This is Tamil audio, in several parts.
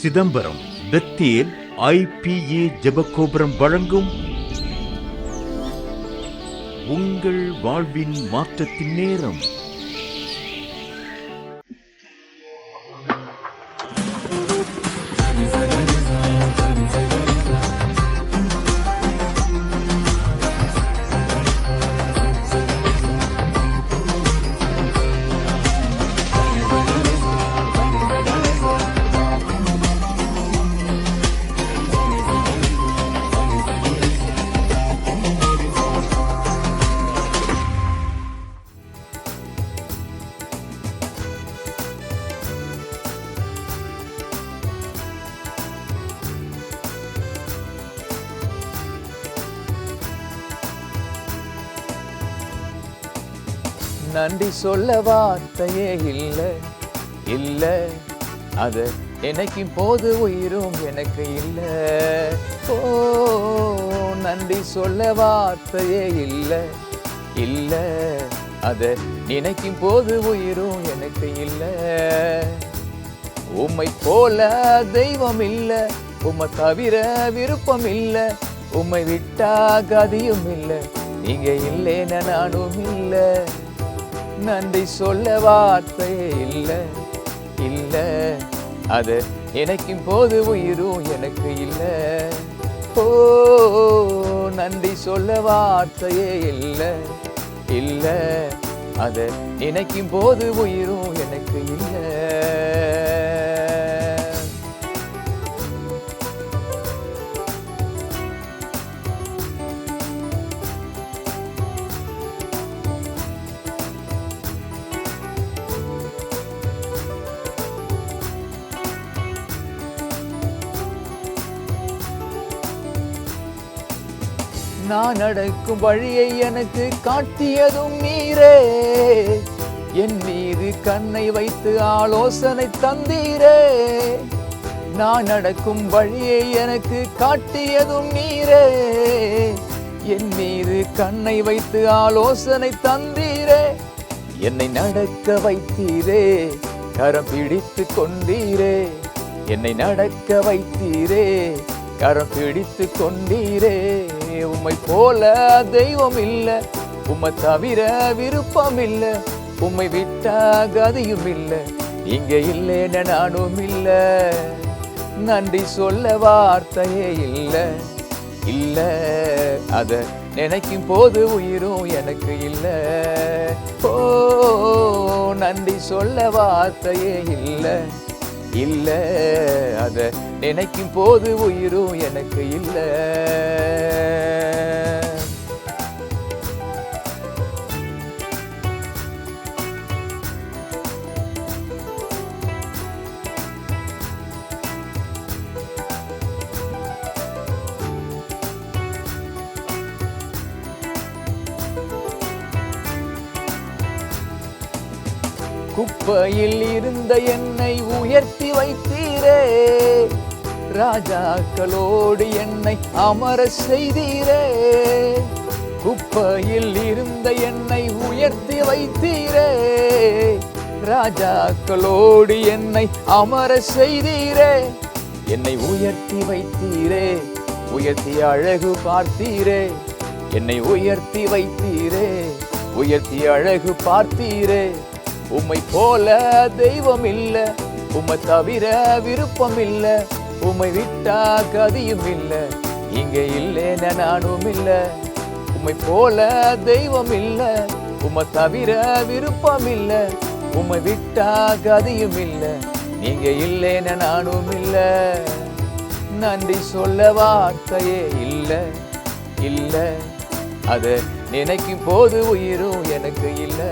சிதம்பரம் பெத்தேல் ஐபிஏ ஜபகோபுரம் வழங்கும் உங்கள் வாழ்வின் மாற்றத்தின் நேரம். நன்றி சொல்ல வார்த்தையே இல்லை. இல்லை. அது எனக்கு போது உயிரும் எனக்கு இல்லை. ஓ நன்றி சொல்ல வார்த்தையே இல்லை. இல்லை. அது நினைக்கும் போது உயிரும் எனக்கு இல்லை. உம்மை போல தெய்வம் இல்லை. உம்மை தவிர விருப்பம் இல்லை. உம்மை விட்டா கதியும் இல்லை. நீங்க இல்லைன்னு நானும் இல்லை. நன்றி சொல்ல வார்த்தையே இல்லை இல்லை. அது எனக்கும் போது உயிரும் எனக்கு இல்லை. ஓ நன்றி சொல்ல வார்த்தையே இல்லை இல்லை. அது நினைக்கும் போது உயிரும் எனக்கு இல்லை. நான் நடக்கும் வழியை எனக்கு காட்டியதும் நீரே. என் மீது கண்ணை வைத்து ஆலோசனை தந்தீரே. நான் நடக்கும் வழியை எனக்கு காட்டியதும் நீரே. என் மீது கண்ணை வைத்து ஆலோசனை தந்தீரே. என்னை நடக்க வைத்தீரே கரம் பிடித்து கொண்டீரே. என்னை நடக்க வைத்தீரே கரம் பிடித்து கொண்டீரே. உம்மை போல தெய்வம் இல்ல உம்மை தவிர விருப்பம் இல்ல உம்மை விட்டா கதையும் இல்ல இங்க இல்லைன்னு நானும் இல்ல நன்றி சொல்ல வார்த்தையே இல்ல. இல்ல அத நினைக்கும் போது உயிரும் எனக்கு இல்ல. ஓ நன்றி சொல்ல வார்த்தையே இல்ல. இல்ல அதை நினைக்கும் போது உயிரும் எனக்கு இல்ல. குப்பையில் இருந்த என்னை உயர்த்தி வைத்தீரே. ராஜாக்களோடு என்னை அமர செய்தீரே. குப்பையில் இருந்த என்னை உயர்த்தி வைத்தீரே. ராஜாக்களோடு என்னை அமர செய்தீரே. என்னை உயர்த்தி வைத்தீரே. உயர்த்தி அழகு பார்த்தீரே. என்னை உயர்த்தி வைத்தீரே. உயர்த்தி அழகு பார்த்தீரே. உம்மை போல தெய்வம் இல்லை. உம்மை தவிர விருப்பம் இல்லை. உம்மை விட்டா கதியும் இல்ல. இங்க இல்லேன நானும் இல்ல. உம்மை போல தெய்வம் இல்ல. உம்மை தவிர விருப்பம் இல்ல. உம்மை விட்டா கதியும் இல்ல. நீங்க இல்லேன நானும் இல்ல. நன்றி சொல்ல வார்த்தையே இல்ல. இல்ல. அத நினைக்கும் போது உயிரும் எனக்கு இல்ல.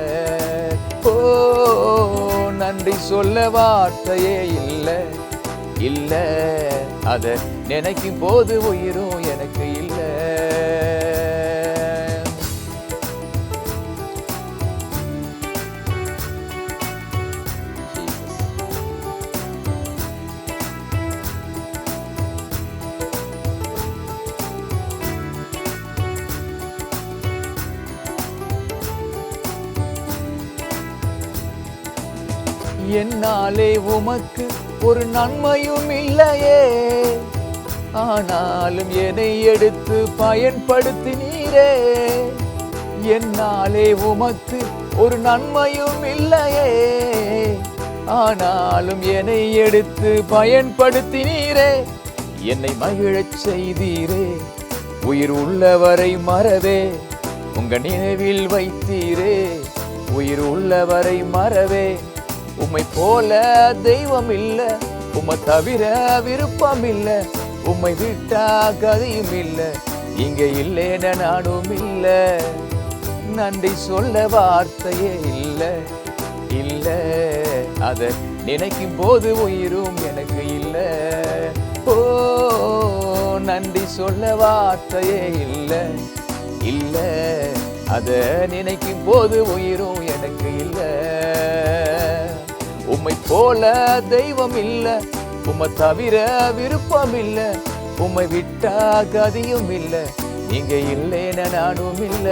ஓ நன்றி சொல்ல வார்த்தையே இல்லை. இல்ல. அத நினைக்கும் போது உயிரும் எனக்கு இல்ல. என்னாலே உமக்கு ஒரு நன்மையும் இல்லையே. ஆனாலும் என்னை எடுத்து பயன்படுத்தினீரே. என்னாலே உமக்கு ஒரு நன்மையும் இல்லையே. ஆனாலும் என்னை எடுத்து பயன்படுத்தினீரே. என்னை மகிழச் செய்தீரே. உயிர் உள்ளவரை மறவே. உங்க நினைவில் வைத்தீரே. உயிர் உள்ளவரை மறவே. உம்மை போல தெய்வம் இல்ல உம்மை தவிர விருப்பம் இல்ல உம்மை விட்டா கதையும் இல்ல இங்க இல்லேன நானும் இல்ல. நன்றி சொல்ல வார்த்தையே இல்ல இல்ல. அத நினைக்கும் போது உயிரும் எனக்கு இல்ல. ஓ நன்றி சொல்ல வார்த்தையே இல்ல இல்ல. அத நினைக்கும் போது உயிரும் எனக்கு இல்லை. உம்மை போல தெய்வம் இல்ல உம்மை தவிர விருப்பம் இல்ல உம்மை விட்டா கதியும் இல்ல நீங்க இல்லைன நானும் இல்ல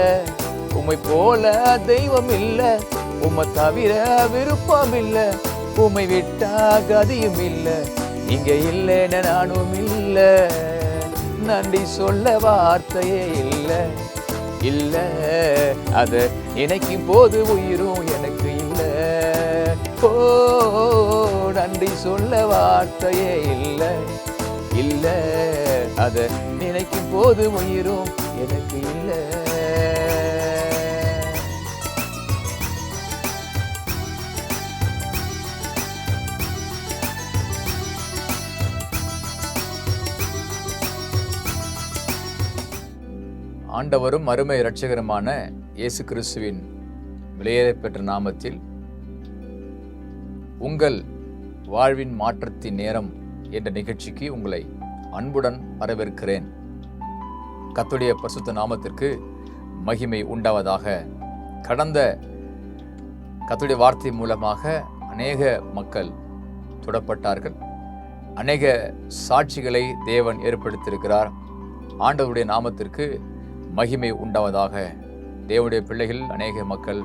உம்மை போல தெய்வம் இல்ல உம்மை தவிர விருப்பம் இல்ல உம்மை விட்டா கதியும் இல்ல நீங்க இல்லேன நானும் இல்ல நன்றி சொல்ல வார்த்தையே இல்ல இல்ல. அத நினைக்கும் போது உயிரும் எனக்கு ஓ நன்றி சொல்ல வார்த்தையே இல்லை இல்ல. அதை நினைக்கும் போது உயிரும் எனக்கு இல்லை. ஆண்டவரும் அருமை இரட்சகருமான இயேசு கிறிஸ்துவின் விலையேறப் பெற்ற நாமத்தில் உங்கள் வாழ்வின் மாற்றத்தின் நேரம் என்ற நிகழ்ச்சிக்கு உங்களை அன்புடன் வரவேற்கிறேன். கத்துடைய பசுத்த நாமத்திற்கு மகிமை உண்டாவதாக. கடந்த கத்துடைய வார்த்தை மூலமாக அநேக மக்கள் தொடப்பட்டார்கள். அநேக சாட்சிகளை தேவன் ஏற்படுத்தியிருக்கிறார். ஆண்டவருடைய நாமத்திற்கு மகிமை உண்டாவதாக. தேவனுடைய பிள்ளைகள் அநேக மக்கள்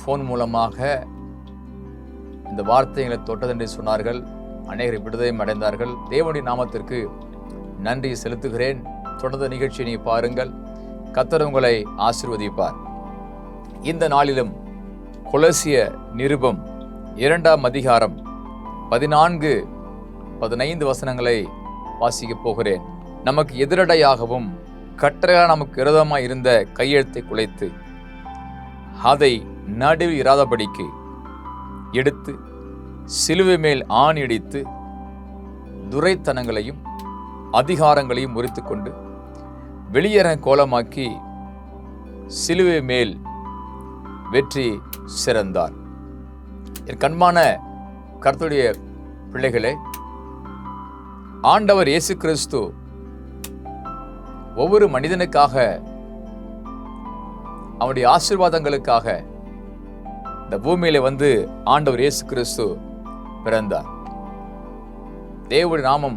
ஃபோன் மூலமாக இந்த வார்த்தைகளை தொட்டதென்று சொன்னார்கள். அநேகர் விடுதலையும் அடைந்தார்கள். தேவனுடைய நாமத்திற்கு நன்றி செலுத்துகிறேன். தொடர்ந்த நிகழ்ச்சியை நீ பாருங்கள். கத்தர் உங்களை ஆசிர்வதிப்பார். இந்த நாளிலும் கொலசிய நிருபம் இரண்டாம் அதிகாரம் பதினான்கு பதினைந்து வசனங்களை வாசிக்கப் போகிறேன். நமக்கு எதிரடையாகவும் கற்றையாக நமக்கு விரதமாக இருந்த கையெழுத்தை குலைத்து அதை நடுவில் இராதபடிக்கு எடுத்து சிலுவை மேல் ஆணியடித்து துரைத்தனங்களையும் அதிகாரங்களையும் முறித்து கொண்டு வெளியேற கோலமாக்கி சிலுவை மேல் வெற்றி சிறந்தார். என் கண்மான கருத்துடைய பிள்ளைகளே ஆண்டவர் இயேசு கிறிஸ்து ஒவ்வொரு மனிதனுக்காக அவனுடைய ஆசீர்வாதங்களுக்காக இந்த பூமியில வந்து ஆண்டவர் இயேசு கிறிஸ்து பிறந்தார். தேவனுடைய நாமம்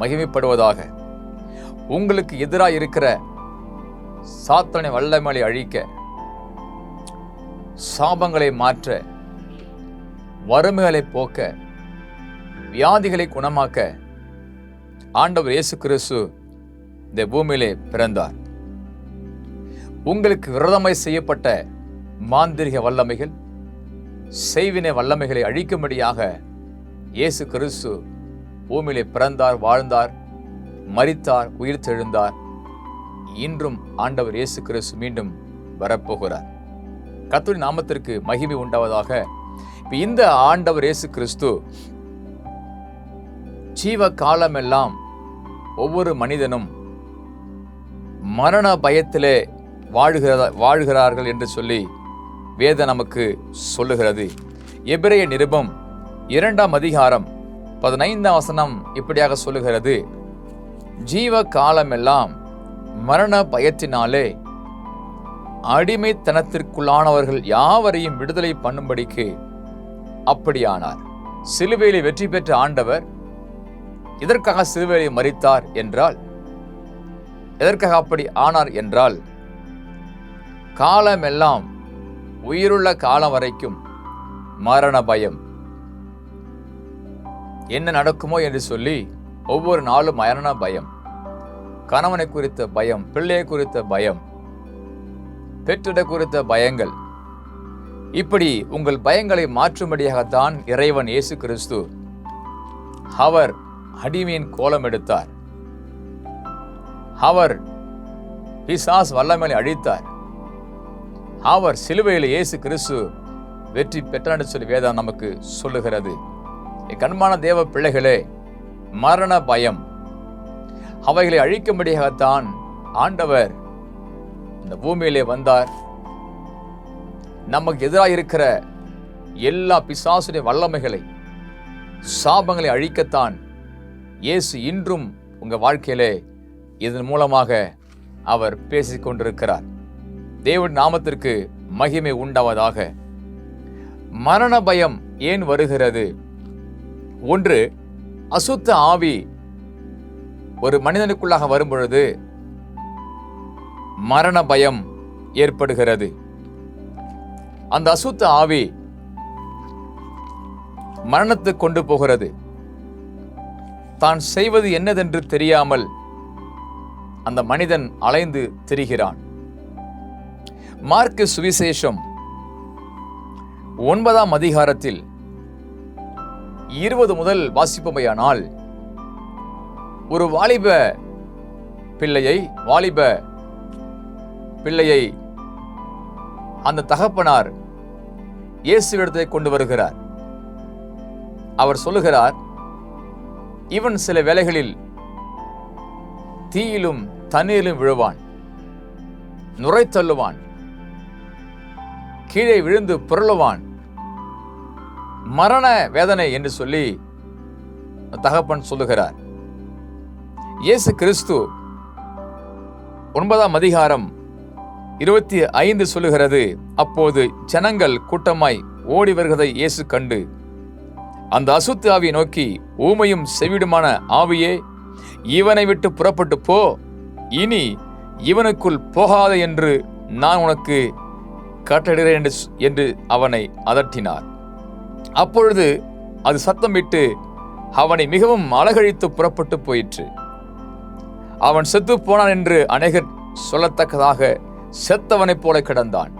மகிமைப்படுவதாக உங்களுக்கு எதிராக இருக்கிற சாத்தனை வல்லமலை அழிக்க சாபங்களை மாற்ற வறுமைகளை போக்க வியாதிகளை குணமாக்க ஆண்டவர் இயேசு கிறிஸ்து இந்த பூமியிலே பிறந்தார். உங்களுக்கு விரதமாய் செய்யப்பட்ட மாந்திரிக வல்லமைகள் செய்வினை வல்லமைகளை அழிக்கும்படியாக இயேசு கிறிஸ்து பூமியிலே பிறந்தார் வாழ்ந்தார் மறித்தார் உயிர் தெழுந்தார் இன்றும் ஆண்டவர் இயேசு கிறிஸ்து மீண்டும் வரப்போகிறார். கத்துரி நாமத்திற்கு மகிமை உண்டாவதாக. இப்போ இந்த ஆண்டவர் இயேசு கிறிஸ்து ஜீவ காலமெல்லாம் ஒவ்வொரு மனிதனும் மரண பயத்திலே வாழுகிற வாழ்கிறார்கள் என்று சொல்லி வேத நமக்கு சொல்லுகிறது. எபிரேய நிருபம் இரண்டாம் அதிகாரம் பதினைந்தாம் வசனம் இப்படியாக சொல்லுகிறது. ஜீவ காலமெல்லாம் மரண பயத்தினாலே அடிமைத்தனத்திற்குள்ளானவர்கள் யாவரையும் விடுதலை பண்ணும்படிக்கு அப்படியானார். சிலுவையிலே வெற்றி பெற்ற ஆண்டவர் இதற்காக சிலுவையை மறித்தார் என்றால் எதற்காக அப்படி ஆனார் என்றால் காலமெல்லாம் உயிருள்ள காலம் வரைக்கும் மரண பயம். என்ன நடக்குமோ என்று சொல்லி ஒவ்வொரு நாளும் மரண பயம். கணவனை குறித்த பயம் பிள்ளையை குறித்த பயம் பெற்றிட குறித்த பயங்கள். இப்படி உங்கள் பயங்களை மாற்றும்படியாகத்தான் இறைவன் இயேசு கிறிஸ்து அவர் அடிமையின் கோலம் எடுத்தார். அவர் பிசாஸ் வல்லமேலை அழித்தார். அவர் சிலுவையில் இயேசு கிறிஸ்து வெற்றி பெற்றான்னு சொல்லி வேதம் நமக்கு சொல்லுகிறது. என் கண்மான தேவ பிள்ளைகளே மரண பயம். அவைகளை அழிக்கும்படியாகத்தான் ஆண்டவர் இந்த பூமியிலே வந்தார். நமக்கு எதிராக இருக்கிற எல்லா பிசாசுடைய வல்லமைகளை சாபங்களை அழிக்கத்தான் இயேசு இன்றும் உங்கள் வாழ்க்கையிலே இதன் மூலமாக அவர் பேசிக்கொண்டிருக்கிறார். தேவன் நாமத்திற்கு மகிமை உண்டாவதாக. மரண பயம் ஏன் வருகிறது? ஒன்று அசுத்த ஆவி ஒரு மனிதனுக்குள்ளாக வரும்பொழுது மரண பயம் ஏற்படுகிறது. அந்த அசுத்த ஆவி மரணத்துக்கு கொண்டு போகிறது. தான் செய்வது என்னதென்று தெரியாமல் அந்த மனிதன் அலைந்து திரிகிறான். மார்க்கு சுவிசேஷம் ஒன்பதாம் அதிகாரத்தில் இருபது முதல் வாசிப்பமையானால் ஒரு வாலிப பிள்ளையை வாலிப பிள்ளையை அந்த தகப்பனார் இயேசுவிடத்தை கொண்டு வருகிறார். அவர் சொல்லுகிறார் இவன் சில வேளைகளில் தீயிலும் தண்ணீரிலும் விழுவான் நுரை தள்ளுவான் கீழே விழுந்து புரளுவான். மரண வேதனை என்று சொல்லி தகப்பன் சொல்லுகிறார். இயேசு கிறிஸ்து ஒன்பதாம் அதிகாரம் இருபத்தி ஐந்து சொல்லுகிறது அப்போது ஜனங்கள் கூட்டமாய் ஓடி வருகிறதை இயேசு கண்டு அந்த அசுத்து ஆவியை நோக்கி ஊமையும் செவிடுமான ஆவியே இவனை விட்டு புறப்பட்டு போ இனி இவனுக்குள் போகாத என்று நான் உனக்கு கட்டடுகிறேன் என்று என்று அவனை அதட்டினார். அப்பொழுது அது சத்தமிட்டு அவனை மிகவும் அலகழித்து புறப்பட்டு போயிற்று. அவன் செத்து போனான் என்று அநேகர் சொல்லத்தக்கதாக செத்தவனைப் போல கிடந்தான்.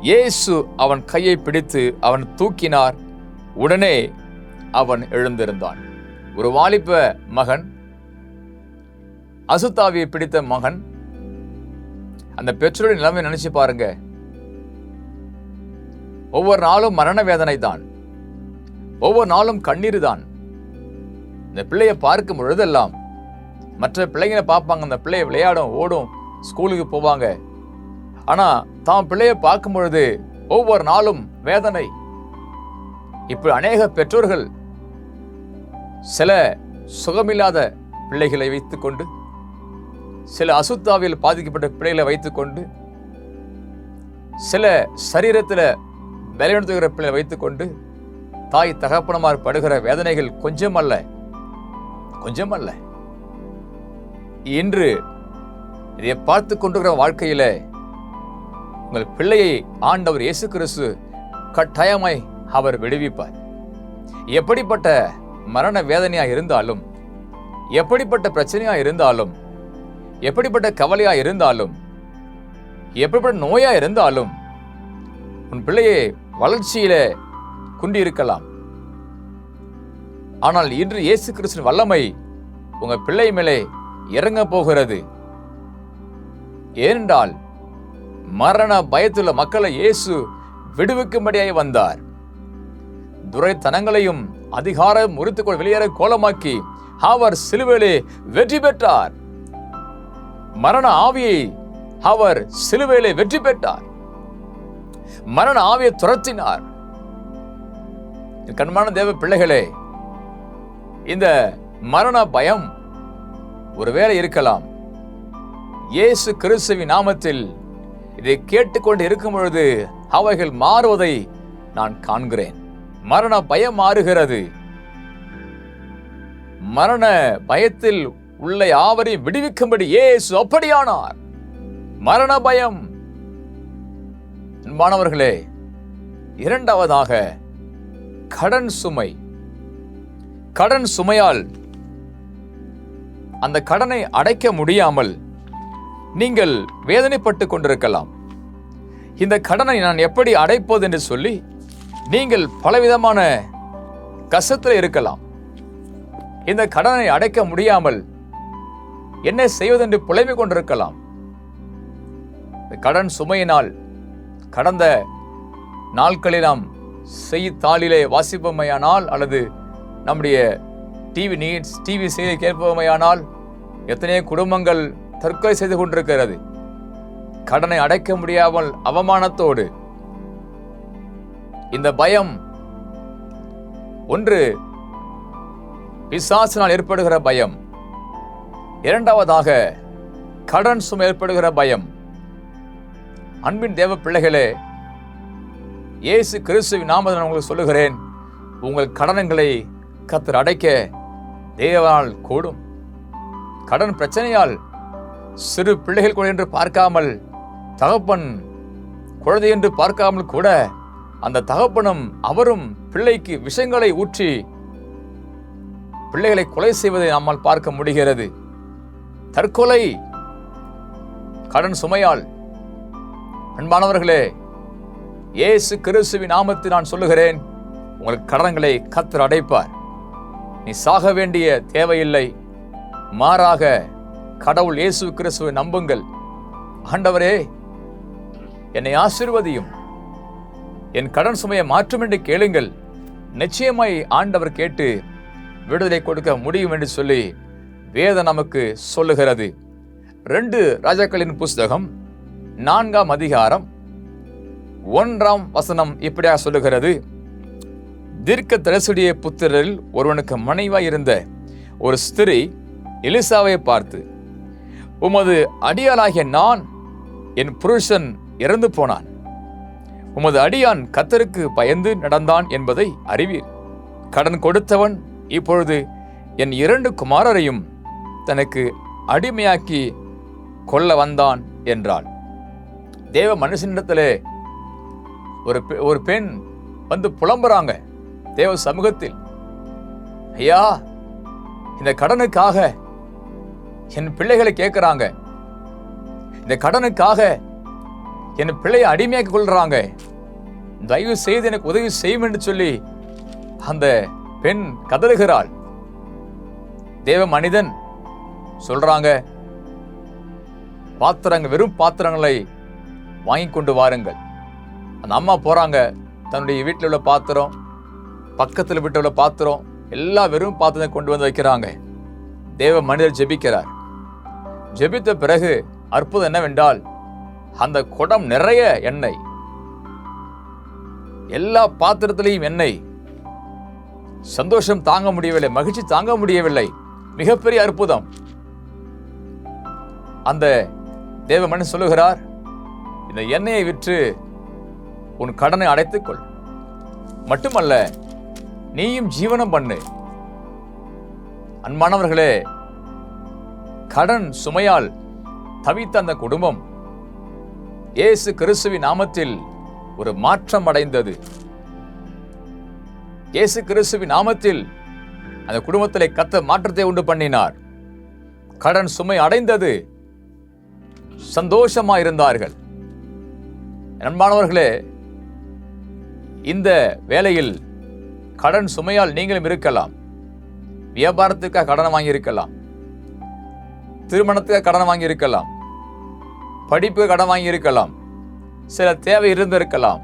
இயேசு அவன் கையை பிடித்து அவன் தூக்கினார். உடனே அவன் எழுந்திருந்தான். ஒரு வாலிப மகன் அசுத்தாவியை பிடித்த மகன். அந்த பெற்றோரின் நிலைமை நினைச்சு பாருங்க. ஒவ்வொரு நாளும் மரண வேதனை தான். ஒவ்வொரு நாளும் கண்ணீர் தான். இந்த பிள்ளையை பார்க்கும் பொழுதெல்லாம் மற்ற பிள்ளைங்களை பார்ப்பாங்க அந்த பிள்ளைய விளையாடும் ஓடும் ஸ்கூலுக்கு போவாங்க. ஆனால் தான் பிள்ளையை பார்க்கும் பொழுது ஒவ்வொரு நாளும் வேதனை. இப்படி அநேக பெற்றோர்கள் சில சுகமில்லாத பிள்ளைகளை வைத்துக்கொண்டு சில அசுத்தாவில் பாதிக்கப்பட்ட பிள்ளைகளை வைத்துக்கொண்டு சில சரீரத்தில் பலவீனத்துகிற பிள்ளை வைத்துக்கொண்டு தாய் தகப்பனமார் படுகிற வேதனைகள் கொஞ்சம் அல்ல. கொஞ்சம் அல்ல. இன்று இதை பார்த்து கொண்டிருக்கிற வாழ்க்கையில உங்கள் பிள்ளையை ஆண்டவர் இயேசு கிறிஸ்து கட்டாயமாய் அவர் விடுவிப்பார். எப்படிப்பட்ட மரண வேதனையா இருந்தாலும் எப்படிப்பட்ட பிரச்சனையா இருந்தாலும் எப்படிப்பட்ட கவலையா இருந்தாலும் எப்படிப்பட்ட நோயா இருந்தாலும் உன் பிள்ளையை வளர்ச்சியில குண்டியிருக்கலாம். ஆனால் இன்று இயேசு கிறிஸ்துவின் வல்லமை உங்க பிள்ளை மேலே இறங்க போகிறது. ஏனென்றால் மரண பயத்துள்ள மக்களை இயேசு விடுவிக்கும்படியாய் வந்தார். துரைத்தனங்களையும் அதிகாரம் முறித்துக்கொள் வெளியேற கோலமாக்கி அவர் சிலுவையிலே வெற்றி பெற்றார். மரண ஆவியை அவர் சிலுவையிலே வெற்றி பெற்றார். மரண ஆவியை துரத்தினார். கண்மான தேவ பிள்ளைகளே இந்த மரண பயம் ஒருவேளை இருக்கலாம். இயேசு கிறிஸ்துவின் நாமத்தில் இதை கேட்டுக்கொண்டு இருக்கும் பொழுது அவைகள் மாறுவதை நான் காண்கிறேன். மரண பயம் மாறுகிறது. மரண பயத்தில் உள்ள யாவரையும் விடுவிக்கும்படி இயேசு அப்படியானார். மரண பயம் அன்பானவர்களே இரண்டாவதாக கடன் சுமை. கடன் சுமையால் அந்த கடனை அடைக்க முடியாமல் நீங்கள் வேதனைப்பட்டு கொண்டிருக்கலாம். இந்த கடனை நான் எப்படி அடைப்பது என்று சொல்லி நீங்கள் பலவிதமான கஷ்டத்தில் இருக்கலாம். இந்த கடனை அடைக்க முடியாமல் என்ன செய்வதென்று புலம்பிக் கொண்டிருக்கலாம். கடன் சுமையினால் கடந்த நாட்களில் நாம் செய்தித்தாளிலே வாசிப்போமையானால் அல்லது நம்முடைய டிவி நீட்ஸ் டிவி செய்தி கேட்போமையானால் எத்தனையோ குடும்பங்கள் தற்கொலை செய்து கொண்டிருக்கிறது. கடனை அடைக்க முடியாமல் அவமானத்தோடு. இந்த பயம் ஒன்று பிசாசினால் ஏற்படுகிற பயம். இரண்டாவதாக கடன் சுமை ஏற்படுகிற பயம். அன்பின் தேவ பிள்ளைகளே இயேசு கிறிஸ்துவின் நாமதன் நான் உங்களுக்கு சொல்லுகிறேன் உங்கள் கடனங்களை கத்தர் அடைக்க தேவனால் கூடும். கடன் பிரச்சனையால் சிறு பிள்ளைகள் கூட என்று பார்க்காமல் தகப்பன் குழந்தை என்று பார்க்காமல் கூட அந்த தகப்பனும் அவரும் பிள்ளைக்கு விஷங்களை ஊற்றி பிள்ளைகளை கொலை செய்வதை நம்மால் பார்க்க முடிகிறது. தற்கொலை கடன் சுமையால் அன்பானவர்களே இயேசு கிறிஸ்துவின் நாமத்தில் நான் சொல்லுகிறேன் உங்கள் கடன்களை கத்தர் அடைப்பார். நீ சாக வேண்டிய தேவையில்லை. மாறாக கடவுள் இயேசு கிறிஸ்துவை நம்புங்கள். ஆண்டவரே என்னை ஆசிர்வதியும். என் கடன் சுமையை மாற்றும் என்று கேளுங்கள். நிச்சயமாய் ஆண்டவர் கேட்டு விடுதலை கொடுக்க முடியும் என்று சொல்லி வேதம் நமக்கு சொல்லுகிறது. ரெண்டு ராஜாக்களின் புஸ்தகம் நான்காம் அதிகாரம் ஒன்றாம் வசனம் இப்படியா சொல்லுகிறது. தீர்க்க தரிசுடைய புத்திரரில் ஒருவனுக்கு மனைவாய் இருந்த ஒரு ஸ்திரீ எலிசாவை பார்த்து உமது அடியாளாகிய நான் என் புருஷன் இறந்து போனான். உமது அடியான் கத்தருக்கு பயந்து நடந்தான் என்பதை அறிவீர். கடன் கொடுத்தவன் இப்பொழுது என் இரண்டு குமாரரையும் தனக்கு அடிமையாக்கி கொள்ள வந்தான் என்றாள். தேவ மனுஷனிடத்தில் ஒரு பெ- ஒரு பெண் வந்து புலம்புறாங்க தேவ சமூகத்தில். ஐயா இந்த கடனுக்காக என் பிள்ளைகளை கேட்குறாங்க. இந்த கடனுக்காக என் பிள்ளையை அடிமையாக்கி கொள்றாங்க. தயவு செய்து எனக்கு உதவி செய்யும் என்று சொல்லி அந்த பெண் கதறுகிறாள். தேவ மனிதன் சொல்றாங்க பாத்திரங்கள் வெறும் பாத்திரங்களை வாங்கி கொண்டு வாருங்கள். அந்த அம்மா போகிறாங்க தன்னுடைய வீட்டில் உள்ள பாத்திரம் பக்கத்தில் வீட்டில் உள்ள பாத்திரம் எல்லா வெறும் பாத்திரத்தை கொண்டு வந்து வைக்கிறாங்க. தேவ மனிதர் ஜெபிக்கிறார். ஜெபித்த பிறகு அற்புதம் என்னவென்றால் அந்த குடம் நிறைய எண்ணெய். எல்லா பாத்திரத்திலையும் எண்ணெய். சந்தோஷம் தாங்க முடியவில்லை மகிழ்ச்சி தாங்க முடியவில்லை. மிகப்பெரிய அற்புதம். அந்த தேவ மனு சொல்லுகிறார் இந்த எண்ணெயை விற்று உன் கடனை அடைத்துக்கொள். மட்டுமல்ல நீயும் ஜீவனம் பண்ணு. அன்பானவர்களே கடன் சுமையால் தவித்த அந்த குடும்பம் இயேசு கிறிஸ்துவின் நாமத்தில் ஒரு மாற்றம் அடைந்தது. இயேசு கிறிஸ்துவின் நாமத்தில் அந்த குடும்பத்தில் கத்த மாற்றத்தை உண்டு பண்ணினார். கடன் சுமை அடைந்தது சந்தோஷமா இருந்தார்கள் நண்பானவர்களே இந்த வேலையில் கடன் சுமையால் நீங்களும் இருக்கலாம். வியாபாரத்துக்காக கடன் வாங்கியிருக்கலாம். திருமணத்துக்காக கடன் வாங்கியிருக்கலாம். படிப்பு கடன் வாங்கி இருக்கலாம் சில தேவை இருந்திருக்கலாம்.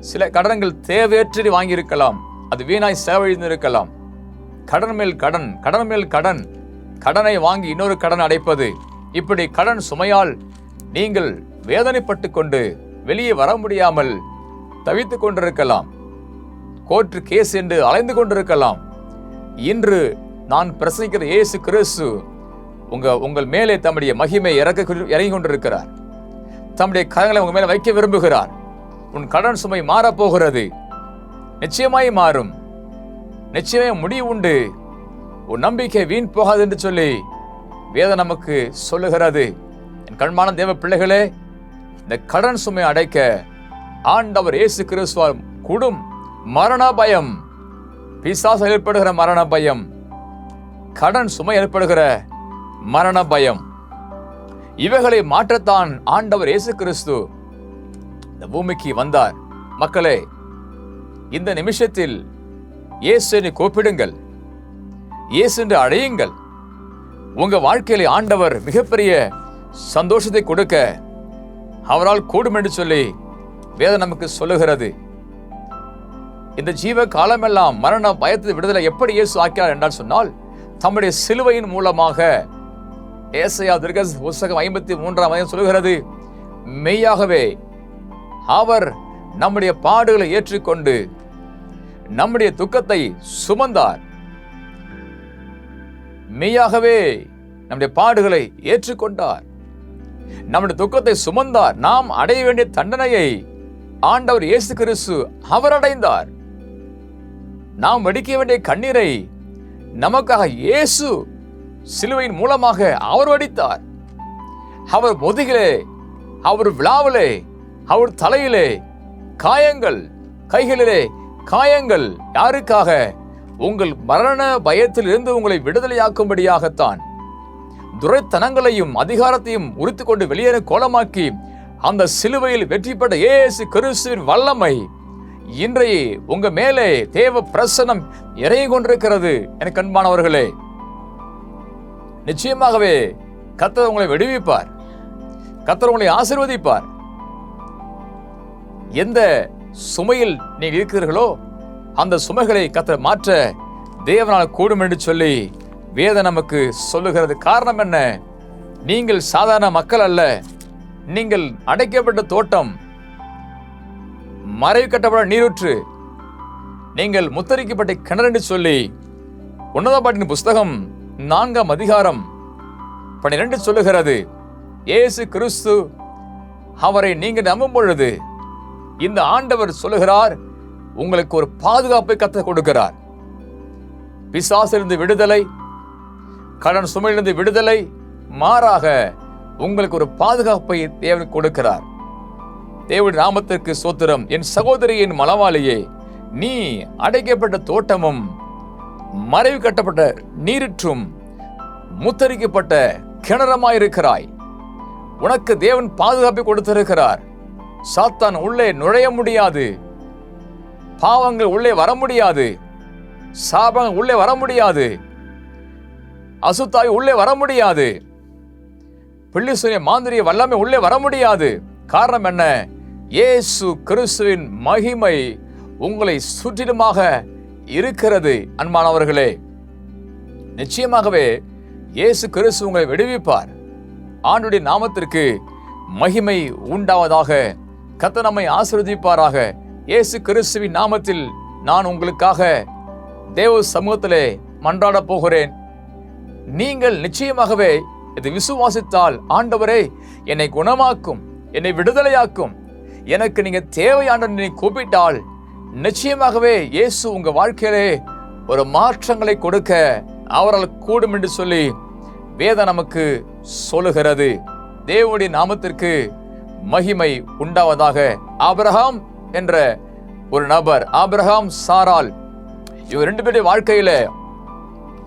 சில கடன்கள் தேவையற்றி வாங்கியிருக்கலாம். அது வீணாய் செலவழிந்திருக்கலாம். கடன் மேல் கடன் கடன் மேல் கடன். கடனை வாங்கி இன்னொரு கடன் அடைப்பது. இப்படி கடன் சுமையால் நீங்கள் வேதனைப்பட்டு கொண்டு வெளியே வர முடியாமல் தவித்து கொண்டிருக்கலாம். கோர்ட்டு கேஸ் என்று அலைந்து கொண்டிருக்கலாம். இன்று நான் பிரசங்கிக்கிற இயேசு கிறிஸ்து உங்க உங்கள் மேலே தம்முடைய மகிமை இறக்க இறங்கி கொண்டிருக்கிறார். தம்முடைய கரங்களை உங்க மேலே வைக்க விரும்புகிறார். உன் கடன் சுமை மாறப் போகிறது. நிச்சயமாய் மாறும். நிச்சயமே முடிவு உண்டு. உன் நம்பிக்கை வீண் போகாது என்று சொல்லி வேதம் நமக்கு சொல்லுகிறது. என் கண்மான தேவ பிள்ளைகளே இந்த கடன் சுமை அடைக்க ஆண்டவர் இயேசு கிறிஸ்துவால் கூடும் மரண பயம் பிசாசு ஏற்படுகிற மரண பயம் கடன் சுமை ஏற்படுகிற மரண பயம் இவைகளை மாற்றத்தான் ஆண்டவர் இயேசு கிறிஸ்து இந்த பூமிக்கு வந்தார். மக்களே இந்த நிமிஷத்தில் இயேசுனை என்று கூப்பிடுங்கள். இயேசு என்று அழையுங்கள். உங்க வாழ்க்கையில ஆண்டவர் மிகப்பெரிய சந்தோஷத்தை கொடுக்க அவரால் கூடும் என்று சொல்லி வேதம் நமக்கு சொல்லுகிறது. இந்த ஜீவ காலமெல்லாம் மரண பயத்தை விடுதலை எப்படி இயேசு ஆக்கிறார் என்றால் சொன்னால் தம்முடைய சிலுவையின் மூலமாக ஏசையா துர்க புஸ்தகம் ஐம்பத்தி மூன்றாம் அதிகம் சொல்லுகிறது மெய்யாகவே அவர் நம்முடைய பாடுகளை ஏற்றுக்கொண்டு நம்முடைய துக்கத்தை சுமந்தார். மெய்யாகவே நம்முடைய பாடுகளை ஏற்றுக்கொண்டார். நம்முடைய துக்கத்தை சுமந்தார். நாம் அடைய வேண்டிய தண்டனையை ஆண்டவர் இயேசு கிறிஸ்து அவர் அடைந்தார் நாம் வெடிக்க வேண்டிய கண்ணீரை நமக்காக இயேசு சிலுவையின் மூலமாக அவர் வடித்தார். அவர் முதுகிலே அவர் விழாவிலே அவர் தலையிலே காயங்கள் கைகளிலே காயங்கள் யாருக்காக? உங்கள் மரண பயத்தில் இருந்து உங்களை விடுதலையாக்கும்படியாகத்தான். துரைத்தனங்களையும் அதிகாரத்தையும் உரித்து கொண்டு வெளியேற கோலமாக்கி அந்த சிலுவையில் வெற்றி பெற்ற ஏசு கிறிஸ்துவின் வல்லமை. இன்றைய உங்க மேலே தேவ பிரசனம் இறங்கி கொண்டிருக்கிறது எனக்கு அன்பானவர்களே. நிச்சயமாகவே கத்தர் உங்களை விடுவிப்பார். கத்தர் உங்களை ஆசிர்வதிப்பார். எந்த சுமையில் நீங்கள் இருக்கிறீர்களோ அந்த சுமைகளை கத்தர் மாற்ற தேவனால் கூடும் என்று சொல்லி வேதம் நமக்கு சொல்லுகிறது காரணம் என்ன? நீங்கள் சாதாரண மக்கள் அல்ல. நீங்கள் அடைக்கப்பட்ட தோட்டம். மறைவு கட்டப்பட நீரூற்று. நீங்கள் முத்தரிக்கப்பட்ட கிணறு என்று சொல்லி உன்னதப்பாட்டின் புஸ்தகம் நான்காம் அதிகாரம் பன்னிரெண்டு சொல்லுகிறது. ஏசு கிறிஸ்து அவரை நீங்கள் நம்பும் பொழுது இந்த ஆண்டவர் சொல்லுகிறார் உங்களுக்கு ஒரு பாதுகாப்பை கத்த கொடுக்கிறார். பிசாசிலிருந்து விடுதலை கடன் சுமையிலிருந்து விடுதலை மாறாக உங்களுக்கு ஒரு பாதுகாப்பை தேவன் கொடுக்கிறார். தேவன் நாமத்திற்கு சோத்திரம் என் சகோதரியின் மலவாளியே நீ அடைக்கப்பட்ட தோட்டமும் மறைவு கட்டப்பட்ட நீரிற்றும் முத்தரிக்கப்பட்ட கிணறமாயிருக்கிறாய். உனக்கு தேவன் பாதுகாப்பை கொடுத்திருக்கிறார். சாத்தான் உள்ளே நுழைய முடியாது. பாவங்கள் உள்ளே வர முடியாது. சாபங்கள் உள்ளே வர முடியாது. அசுத்தாய் உள்ளே வர முடியாது. பிள்ளிசூரிய மாந்திரிய வல்லமை உள்ளே வர முடியாது. காரணம் என்ன? இயேசு கிறிஸ்துவின் மகிமை உங்களை சுற்றிலுமாக இருக்கிறது அன்பானவர்களே. நிச்சயமாகவே இயேசு கிறிஸ்து உங்களை விடுவிப்பார். ஆண்டுடைய நாமத்திற்கு மகிமை உண்டாவதாக கத்த நம்மை ஆசிர்வதிப்பாராக. இயேசு கிறிஸ்துவின் நாமத்தில் நான் உங்களுக்காக தேவ சமூகத்திலே மன்றாடப் போகிறேன். நீங்கள் நிச்சயமாகவே இது விசுவாசித்தால் ஆண்டவரே என்னை குணமாக்கும் என்னை விடுதலையாக்கும். எனக்கு நீங்கள் தேவையான நீ கூப்பிட்டால் நிச்சயமாகவே இயேசு உங்கள் வாழ்க்கையிலே ஒரு மாற்றங்களை கொடுக்க அவரால் கூடும் என்று சொல்லி வேதம் நமக்கு சொல்லுகிறது. தேவனுடைய நாமத்திற்கு மகிமை உண்டாவதாக. ஆபிரகாம் என்ற ஒரு நபர் ஆபிரகாம் சாரால் இவர் ரெண்டு பேருடைய வாழ்க்கையில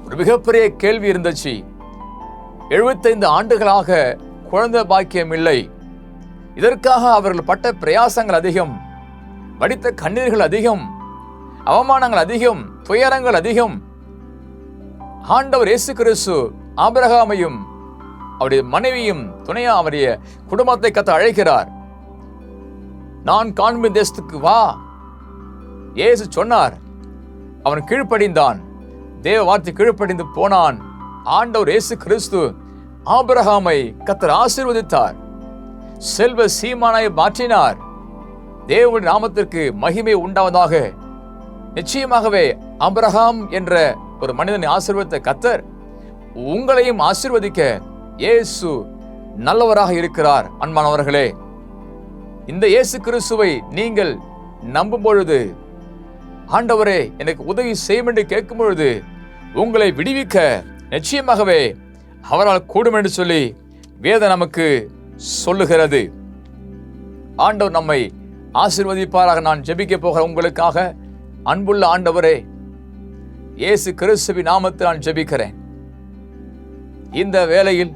ஒரு மிகப்பெரிய கேள்வி இருந்துச்சு. எழுபத்தைந்து ஆண்டுகளாக குழந்தை பாக்கியம் இல்லை. இதற்காக அவர்கள் பட்ட பிரயாசங்கள் அதிகம். வடித்த கண்ணீர்கள் அதிகம். அவமானங்கள் அதிகம். துயரங்கள் அதிகம். ஆண்டவர் இயேசு கிறிஸ்து ஆபிரகாமையும் அவருடைய மனைவியும் துணையா அவருடைய குடும்பத்தை கத்த அழைக்கிறார். நான் காண்பின் தேசத்துக்கு வா. இயேசு சொன்னார். அவன் கீழ்ப்படிந்தான். தேவ வார்த்தை கீழ்ப்படிந்து போனான். ஆண்டவர் இயேசு கிறிஸ்து ஆபிரகாமை கத்தர் ஆசீர்வதித்தார். செல்வ சீமானாய் மாற்றினார். தேவனுடைய நாமத்திற்கு மகிமை உண்டாவதாக. நிச்சயமாகவே ஆபிரகாம் என்ற ஒரு மனிதனை ஆசீர்வதித்த கத்தர் உங்களையும் ஆசிர்வதிக்க இயேசு நல்லவராக இருக்கிறார் அன்பானவர்களே. இந்த இயேசு கிறிஸ்துவை நீங்கள் நம்பும் பொழுது ஆண்டவரே எனக்கு உதவி செய்யும் என்று கேட்கும் பொழுது உங்களை விடுவிக்க நிச்சயமாகவே அவரால் கூடும் என்று சொல்லி வேத நமக்கு சொல்லுகிறது. ஆண்டவர் நம்மை ஆசீர்வதிப்பாராக. நான் ஜெபிக்க போகிற உங்களுக்காக அன்புள்ள ஆண்டவரே இயேசு கிறிஸ்துவி நாமத்தில் நான் ஜெபிக்கிறேன். இந்த வேளையில்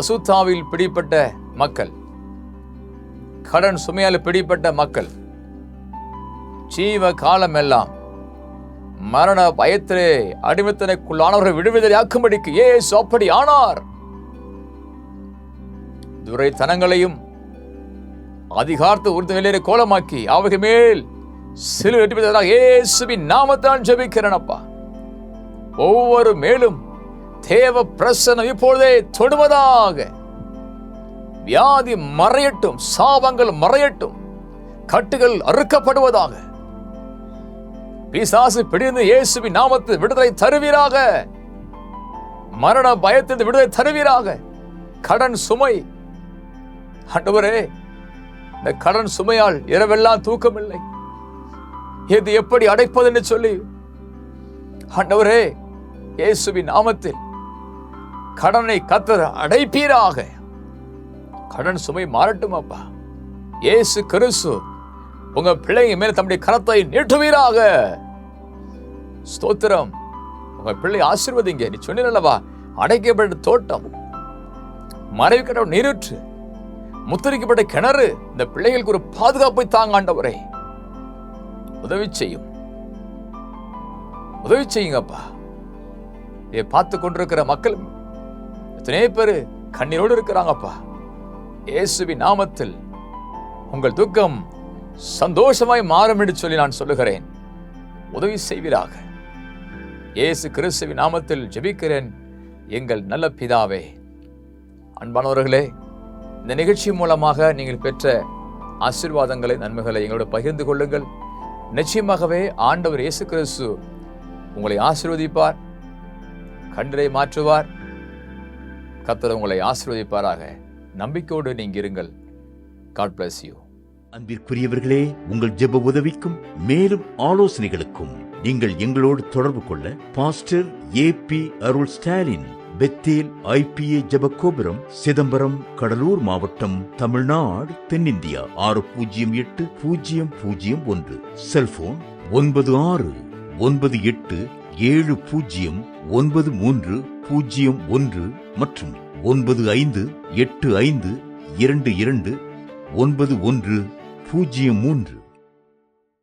அசுத்தாவில் பிடிப்பட்ட மக்கள் கடன் சுமையால் பிடிப்பட்ட மக்கள் ஜீவ காலமெல்லாம் மரண பயத்திலே அடிமத்தனைக்குள்ளானவர்கள் விடுவிதலை ஆக்கும்படிக்கு ஏசு அப்படி ஆனார் துரைத்தனங்களையும் அதிகாரத்து உறுதிகளை கோலமாக்கி அவைகள் மேல் சிலு வெற்றி இயேசுவின் நாமத்தான் ஜெபிக்கிறேன் அப்பா ஒவ்வொரு மேலும் தேவ பிரசனம் இப்பொழுதே தொடுவதாக. வியாதி மறையட்டும் சாபங்கள் மறையட்டும் கட்டுகள் அறுக்கப்படுவதாக. பிசாசு பிடிந்து இயேசுவின் நாமத்து விடுதலை தருவீராக. மரண பயத்திலிருந்து விடுதலை தருவீராக. கடன் சுமை. ஆண்டவரே இந்த கடன் சுமையால் இரவெல்லாம் தூக்கமில்லை. இது எப்படி அடைப்பது என்று சொல்லி. ஆண்டவரே இயேசுவின் நாமத்தில் கடனை கத்தர் அடைப்பீராக. கடன் சுமை மாறட்டும் அப்பா இயேசு கிறிஸ்து உங்க பிள்ளைங்க மேல தம்முடைய கரத்தை நீட்டுவீராக. ஸ்தோத்திரம். உங்க பிள்ளை ஆசீர்வதிங்க. நீ சொன்னீரல்லவா அடைக்கப்பட்ட தோட்டம். மறைவு கடவுள் நீரூற்று. முத்தரிக்கப்பட்ட கிணறு. இந்த பிள்ளைகளுக்கு ஒரு பாதுகாப்பை தாங்காண்டவரே உதவி செய்யும். உதவி செய்யுங்கப்பா. இதை பார்த்து கொண்டிருக்கிற மக்கள் எத்தனை பேர் கண்ணீரோடு இருக்கிறாங்கப்பா. இயேசுவி நாமத்தில் உங்கள் துக்கம் சந்தோஷமாய் மாறும் என்று சொல்லி நான் சொல்லுகிறேன். உதவி செய்வீராக. இயேசு கிறிஸ்துவின் நாமத்தில் ஜெபிக்கிறேன். எங்கள் நல்ல பிதாவே அன்பானவர்களே இந்த நிகழ்ச்சி மூலமாக நீங்கள் பெற்ற ஆசீர்வாதங்களை நன்மைகளை எங்களோட பகிர்ந்து கொள்ளுங்கள். நிச்சயமாகவே ஆண்டவர் இயேசு கிறிஸ்து உங்களை ஆசீர்வதிப்பார் கண்டரை மாற்றுவார். கத்தர் உங்களை ஆசீர்வதிப்பாராக. நம்பிக்கையோடு நீங்கள் இருங்கள். காட் பிளஸ் யூ அன்பிற்குரியவர்களே உங்கள் ஜெப உதவிக்கும் மேலும் ஆலோசனைகளுக்கும் நீங்கள் எங்களோடு தொடர்பு கொள்ள pastor A P Arul Stalin Bethel IPA Jebagopuram Chidambaram Cuddalore மாவட்டம் தமிழ்நாடு தென்னிந்தியா. ஆறு பூஜ்ஜியம் எட்டு பூஜ்ஜியம் பூஜ்ஜியம் ஒன்று. செல்போன் ஒன்பது ஆறு ஒன்பது எட்டு ஏழு பூஜ்ஜியம் ஒன்பது மூன்று பூஜ்ஜியம் ஒன்று மற்றும் ஒன்பது ஐந்து எட்டு ஐந்து இரண்டு இரண்டு ஒன்பது ஒன்று பூஜ்ஜியம் மூன்று.